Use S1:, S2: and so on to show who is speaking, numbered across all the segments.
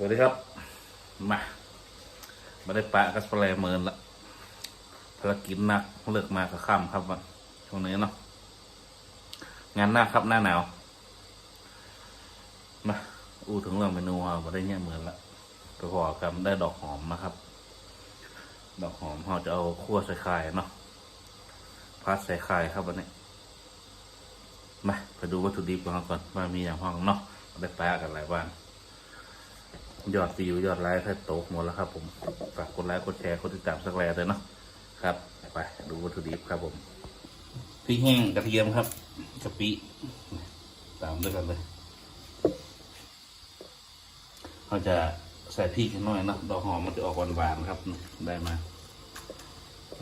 S1: สวัสดีครับ มาไม่ได้ปะกัสเปรย์เมินละภารกิจหนักเลิกมากับค่ำครับวันช่วงนี้เนาะงานหน้าครับหน้าหนาวมาอู้ถึงเรื่องเมนูเราไม่ได้เนี่ยเหมือนละประกอบกับได้ดอกหอมนะครับ ดอกหอมเราจะเอาคั่วใส่ไข่เนาะพัดใส่ไข่ครับวันนี้มาไปดูวัตถุดิบของเราก่อนว่ามีอย่างห้องเนาะได้ปลากันอะไรบ้าง ยอดวิวยอดไลค์แค่ตกหมดแล้วครับ ผมฝากกดไลค์กดแชร์กดติดตามสักแลเลยเนาะครับ ไปดูวัตถุดิบครับผมพริกแห้งกระเทียมครับกะปิตามด้วยกันเลยเราจะใส่พริกนิดหน่อยนะดอกหอมมันจะออกหวานๆครับ ได้มา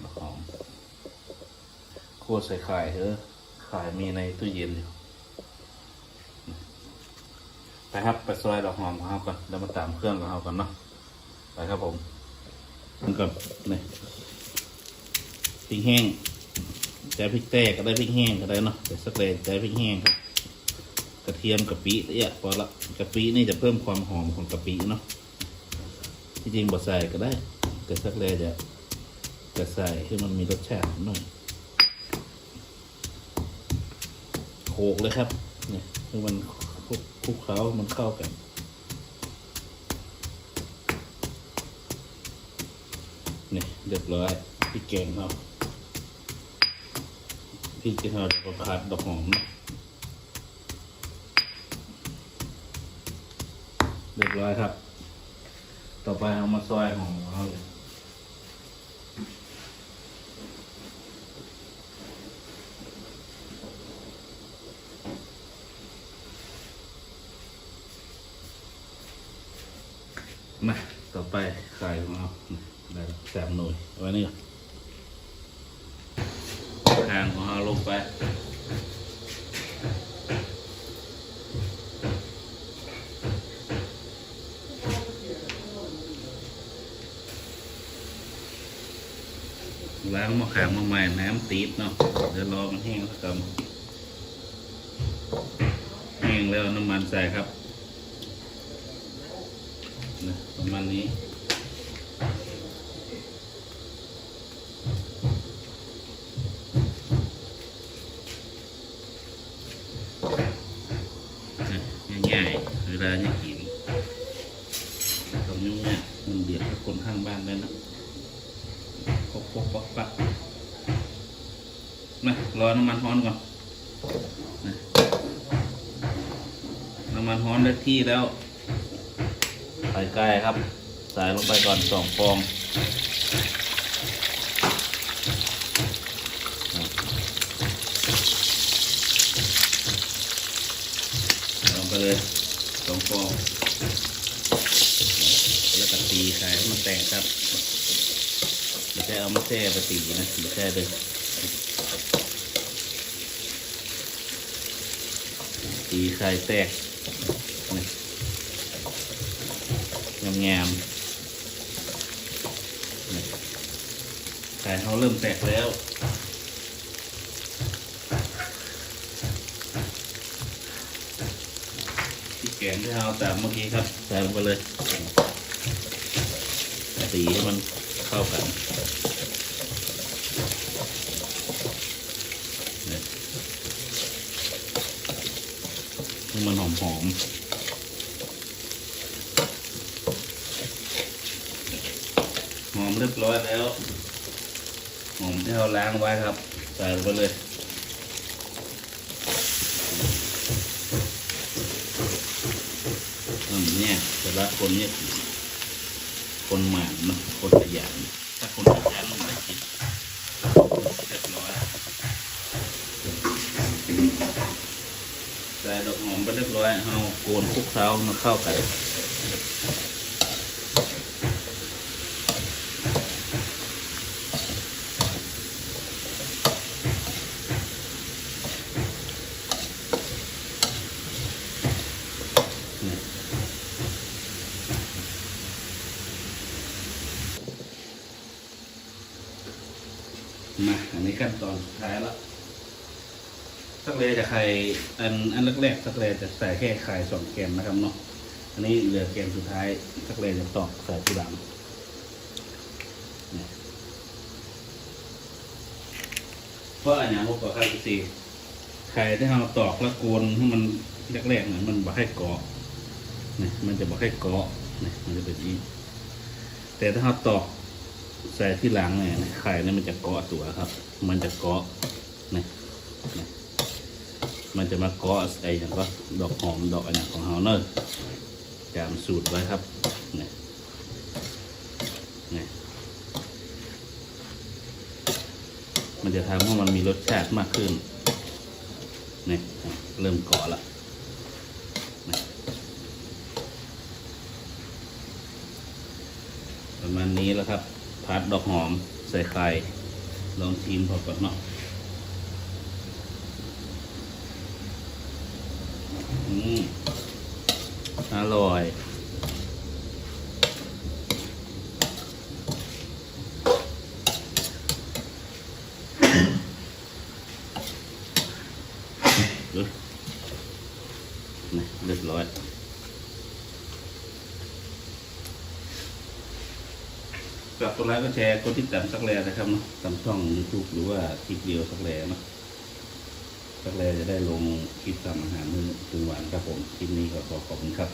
S1: ดอกหอมคั่วใส่ไข่เออไข่มีในตู้เย็นอยู่ ไปครับไปซอยดอกหอมของเราก่อนแล้วมาตามเครื่องของเราก่อนเนาะไปครับผมมันก่อนนี่พริกแห้งใช้พริกแต้ก็ได้พริกแห้งก็ได้เนาะแต่สักเลยใช้พริกแห้งครับกระเทียมกะปิเนี่ยพอละกะปินี่จะเพิ่มความหอมของกะปิเนาะที่จริงบดใส่ก็ได้ แต่สักเลยจะจะใส่ให้มันมีรสชาติหน่อยโขกเลยครับเนี่ยให้มัน คลุกคลุกเคล้ามันเข้ากัน นี่เรียบร้อยพี่แกงเราพี่จะทอดผัดดอกหอมเรียบร้อยครับ ต่อไปเอามาซอยของเราเลยมา ต่อไปไข่ของเราได้แล้วแสบหน่วยเอาไว้นี่ก่อนหางของเราลงไปล้างมะขามมาใหม่น้ำตีดเนาะเดี๋ยวรอมันแห้งแล้วกันแห้งแล้วน้ำมันใส่ครับ นะประมาณนี้ ง่ายๆเวลาจะกินตรงนี้เนี่ยมันเบียดกับคนข้างบ้านเลยนะปกปกปักปักมารอน้ำมันร้อนก่อนนะน้ำมันร้อนได้ที่แล้ว ใส่ไก่ครับ ใส่ลงไปก่อนสองฟองใส่ลงไปเลยสองฟอง แล้วก็ตีไข่ให้มันแตกครับไม่ใช่เอามาแช่ไปตีนะไม่ใช่เลยตีไข่แตก งามๆนี่ไข่เขาเริ่มแตกแล้วที่แกงที่เราแต่เมื่อกี้ครับใส่ลงไปเลยตีให้มันเข้ากันเนี่ยให้มันหอมหอม เรียบร้อยแล้วหอมที่เราล้างไว้ครับ ใส่ลงไปเลยอืมเนี่ยแต่ละคนเนี่ยคนหมานเนาะคนขยันถ้าคนขยันมันไม่กินเรียบร้อยใส่ดอกหอมไปเรียบร้อยเอาโกนคลุกเคล้ามาเข้ากัน ขั้นตอนสุดท้ายแล้วสักเลจะไข่อันอันแรกๆสักเลจะใส่แค่ไข่สองแกนนะครับเนาะอันนี้เหลือแกนสุดท้ายสักเลจะตอกใส่ทีหลังเพราะอันนี้พวกก็ข้าวซีไข่ที่เราตอกแล้วโกนให้มันแรกๆเนี่ยมันบ่ให้เกาะเนี่ยมันจะบ่ให้เกาะเนี่ยมันจะเป็นอย่างนี้แต่ถ้าเราตอก ใส่ที่หลังเนี่ยไข่เนี่ยมันจะเกาะตัวครับ มันจะเกาะนี่มันจะมาเกาะไอ้อย่างก็ดอกหอมดอกอันเนี้ยของเฮาเนอะจามสูตรไว้ครับนี่นี่มันจะทำให้มันมีรสชาติมากขึ้นนี่เริ่มเกาะละประมาณนี้แล้วครับ ผัดดอกหอมใส่ไข่ลองชิมพอก่อนเนาะอืมอร่อยเรียบร้อย ฝากกดไลค์ก็แชร์กดติดตามสักแลนะครับเนาะตามช่องยูทูบหรือว่าคลิปเดียวสักแลเนาะสักแลจะได้ลงคลิปทำอาหารมื้อถึงหวานครับผมคลิปนี้ก็ขอขอบคุณครับ